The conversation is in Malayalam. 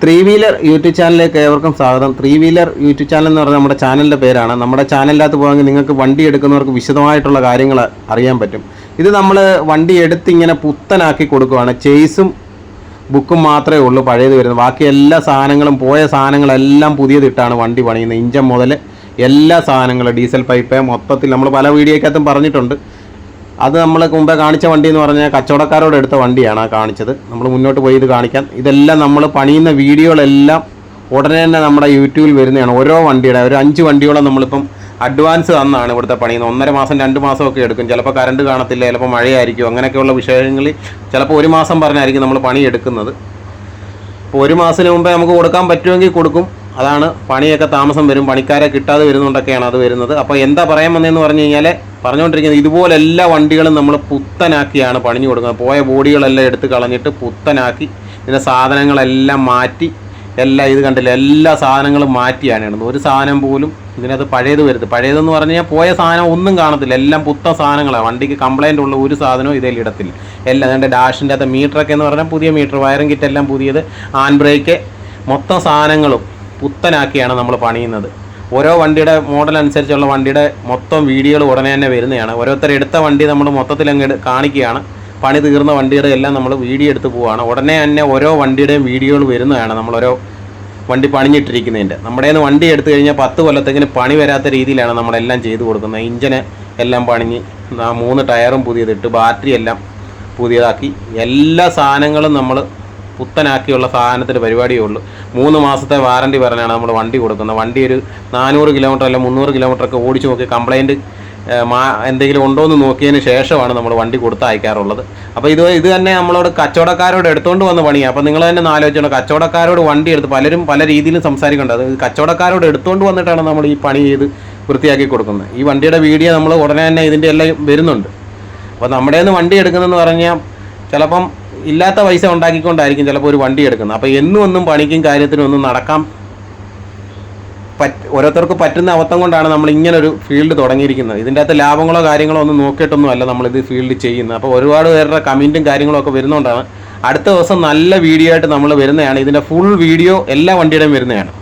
ത്രീ വീലർ യൂട്യൂബ് ചാനലിലേക്ക് ഏവർക്കും സ്വാഗതം. ത്രീ വീലർ യൂട്യൂബ് ചാനൽ എന്ന് പറഞ്ഞാൽ നമ്മുടെ ചാനലിന്റെ പേരാണ്. നമ്മുടെ ചാനലിനകത്ത് പോകാമെങ്കിൽ നിങ്ങൾക്ക് വണ്ടി എടുക്കുന്നവർക്ക് വിശദമായിട്ടുള്ള കാര്യങ്ങൾ അറിയാൻ പറ്റും. ഇത് നമ്മൾ വണ്ടി എടുത്ത് ഇങ്ങനെ പുത്തനാക്കി കൊടുക്കുകയാണ് ചേസും ബുക്കും മാത്രമേ ഉള്ളൂ പഴയത് വരുന്നത്. ബാക്കി എല്ലാ സാധനങ്ങളും പോയ സാധനങ്ങളെല്ലാം പുതിയതിട്ടാണ് വണ്ടി പണിയുന്നത്. ഇഞ്ചൻ മുതൽ എല്ലാ സാധനങ്ങളും ഡീസൽ പൈപ്പ് മൊത്തത്തിൽ നമ്മൾ പല വീഡിയോക്കകത്തും പറഞ്ഞിട്ടുണ്ട്. അത് നമ്മൾ മുമ്പേ കാണിച്ച വണ്ടി എന്ന് പറഞ്ഞാൽ കച്ചവടക്കാരോട് എടുത്ത വണ്ടിയാണ് ആ കാണിച്ചത്. നമ്മൾ മുന്നോട്ട് പോയി ഇത് കാണിക്കാം. ഇതെല്ലാം നമ്മൾ പണിയുന്ന വീഡിയോകളെല്ലാം ഉടനെ തന്നെ നമ്മുടെ യൂട്യൂബിൽ വരുന്നതാണ്. ഓരോ വണ്ടിയുടെ ഒരു അഞ്ച് വണ്ടിയോളം നമ്മളിപ്പം അഡ്വാൻസ് തന്നാണ് ഇവിടുത്തെ പണിയുന്നത്. ഒന്നര മാസം രണ്ട് മാസമൊക്കെ എടുക്കും. ചിലപ്പോൾ കറണ്ട് കാണത്തില്ല ചിലപ്പോൾ മഴയായിരിക്കും. അങ്ങനെയൊക്കെയുള്ള വിഷയങ്ങളിൽ ചിലപ്പോൾ ഒരു മാസം പറഞ്ഞായിരിക്കും നമ്മൾ പണി എടുക്കുന്നത് ഇപ്പോൾ ഒരു മാസത്തിന് മുമ്പേ നമുക്ക് കൊടുക്കാൻ പറ്റുമെങ്കിൽ കൊടുക്കും. അതാണ് പണിയൊക്കെ താമസം വരും. പണിക്കാരെ കിട്ടാതെ വരുന്നുണ്ടൊക്കെയാണ് അത് വരുന്നത്. അപ്പോൾ എന്താ പറയാൻ വന്നതെന്ന് പറഞ്ഞു കഴിഞ്ഞാൽ പറഞ്ഞുകൊണ്ടിരിക്കുന്നത് ഇതുപോലെ എല്ലാ വണ്ടികളും നമ്മൾ പുത്തനാക്കിയാണ് പണിഞ്ഞു കൊടുക്കുന്നത്. പോയ ബോഡികളെല്ലാം എടുത്ത് കളഞ്ഞിട്ട് പുത്തനാക്കി ഇതിന്റെ സാധനങ്ങളെല്ലാം മാറ്റി എല്ലാം ഇത് കണ്ടില്ല എല്ലാ സാധനങ്ങളും മാറ്റിയാണ് ഇടുന്നത്. ഒരു സാധനം പോലും ഇതിനകത്ത് പഴയത് വരുത് പഴയതെന്ന് പറഞ്ഞു കഴിഞ്ഞാൽ പോയ സാധനം ഒന്നും കാണത്തില്ല. എല്ലാം പുത്ത സാധനങ്ങളാണ് വണ്ടിക്ക് കംപ്ലൈന്റ് ഉള്ള ഒരു സാധനവും ഇതിൽ ഇടത്തില്ല. എല്ലാം അതിന്റെ ഡാഷിന്റെ അകത്ത് മീറ്ററൊക്കെ എന്ന് പറഞ്ഞാൽ പുതിയ മീറ്റർ വയറിംഗ് കിറ്റ് എല്ലാം പുതിയത്. ആൻ ബ്രേക്ക് മൊത്തം സാധനങ്ങളും പുത്തനാക്കിയാണ് നമ്മൾ പണിയുന്നത്. ഓരോ വണ്ടിയുടെ മോഡൽ അനുസരിച്ചുള്ള വണ്ടിയുടെ മൊത്തം വീഡിയോകൾ ഉടനെ തന്നെ വരുന്നതാണ്. ഓരോരുത്തർ എടുത്ത വണ്ടി നമ്മൾ മൊത്തത്തിൽ അങ്ങ് കാണിക്കുകയാണ്. പണി തീർന്ന വണ്ടിയുടെ എല്ലാം നമ്മൾ വീഡിയോ എടുത്ത് പോവുകയാണ്. ഉടനെ തന്നെ ഓരോ വണ്ടിയുടെയും വീഡിയോകൾ വരുന്നതാണ് നമ്മൾ ഓരോ വണ്ടി പണിഞ്ഞിട്ടിരിക്കുന്നതിന്റെ. നമ്മുടെ നിന്ന് വണ്ടി എടുത്തു കഴിഞ്ഞാൽ പത്ത് കൊല്ലത്തേക്കിന് പണി വരാത്ത രീതിയിലാണ് നമ്മളെല്ലാം ചെയ്തു കൊടുക്കുന്നത്. ഇഞ്ചിന് എല്ലാം പണിഞ്ഞ് മൂന്ന് ടയറും പുതിയതിട്ട് ബാറ്ററി എല്ലാം പുതിയതാക്കി. എല്ലാ സാധനങ്ങളും നമ്മൾ പുത്തനാക്കിയുള്ള സാധനത്തിന് പരിപാടിയേ ഉള്ളൂ. മൂന്ന് മാസത്തെ വാറണ്ടി പറഞ്ഞാണ് നമ്മൾ വണ്ടി കൊടുക്കുന്നത്. വണ്ടി ഒരു നാനൂറ് കിലോമീറ്റർ അല്ല മുന്നൂറ് കിലോമീറ്റർ ഒക്കെ ഓടിച്ച് നോക്കി കംപ്ലയിന്റ് മാ എന്തെങ്കിലും ഉണ്ടോ എന്ന് നോക്കിയതിന് ശേഷമാണ് നമ്മൾ വണ്ടി കൊടുത്ത് അയക്കാറുള്ളത്. അപ്പോൾ ഇത് ഇത് തന്നെ നമ്മളോട് കച്ചവടക്കാരോട് എടുത്തുകൊണ്ട് വന്ന പണിയാണ് അപ്പോൾ നിങ്ങൾ തന്നെ ആലോചിച്ചോണം. കച്ചവടക്കാരോട് വണ്ടി എടുത്ത് പലരും പല രീതിയിലും സംസാരിക്കുന്നുണ്ട്. അത് കച്ചവടക്കാരോട് എടുത്തുകൊണ്ട് വന്നിട്ടാണ് നമ്മൾ ഈ പണി ചെയ്ത് വൃത്തിയാക്കി കൊടുക്കുന്നത്. ഈ വണ്ടിയുടെ വീഡിയോ നമ്മൾ ഉടനെ തന്നെ ഇതിന്റെ എല്ലാം വരുന്നുണ്ട്. അപ്പോൾ നമ്മുടെ നിന്ന് വണ്ടി എടുക്കുന്നതെന്ന് പറഞ്ഞാൽ ചിലപ്പം ഇല്ലാത്ത പൈസ ഉണ്ടാക്കിക്കൊണ്ടായിരിക്കും ചിലപ്പോൾ ഒരു വണ്ടി എടുക്കുന്നത്. അപ്പോൾ എന്നും ഒന്നും പണിക്കും കാര്യത്തിനും ഒന്നും നടക്കാം പറ്റ ഓരോരുത്തർക്ക് പറ്റുന്ന അവത്തം കൊണ്ടാണ് നമ്മൾ ഇങ്ങനൊരു ഫീൽഡ് തുടങ്ങിയിരിക്കുന്നത്. ഇതിന്റെ അകത്ത് ലാഭങ്ങളോ കാര്യങ്ങളോ ഒന്നും നോക്കിയിട്ടൊന്നും അല്ല നമ്മളിത് ഫീൽഡ് ചെയ്യുന്നത്. അപ്പോൾ ഒരുപാട് പേരുടെ കമന്റും കാര്യങ്ങളും ഒക്കെ വരുന്നതുകൊണ്ടാണ് അടുത്ത ദിവസം നല്ല വീഡിയോ ആയിട്ട് നമ്മൾ വരുന്നതാണ്. ഇതിന്റെ ഫുൾ വീഡിയോ എല്ലാ വണ്ടിയുടെയും വരുന്നതാണ്.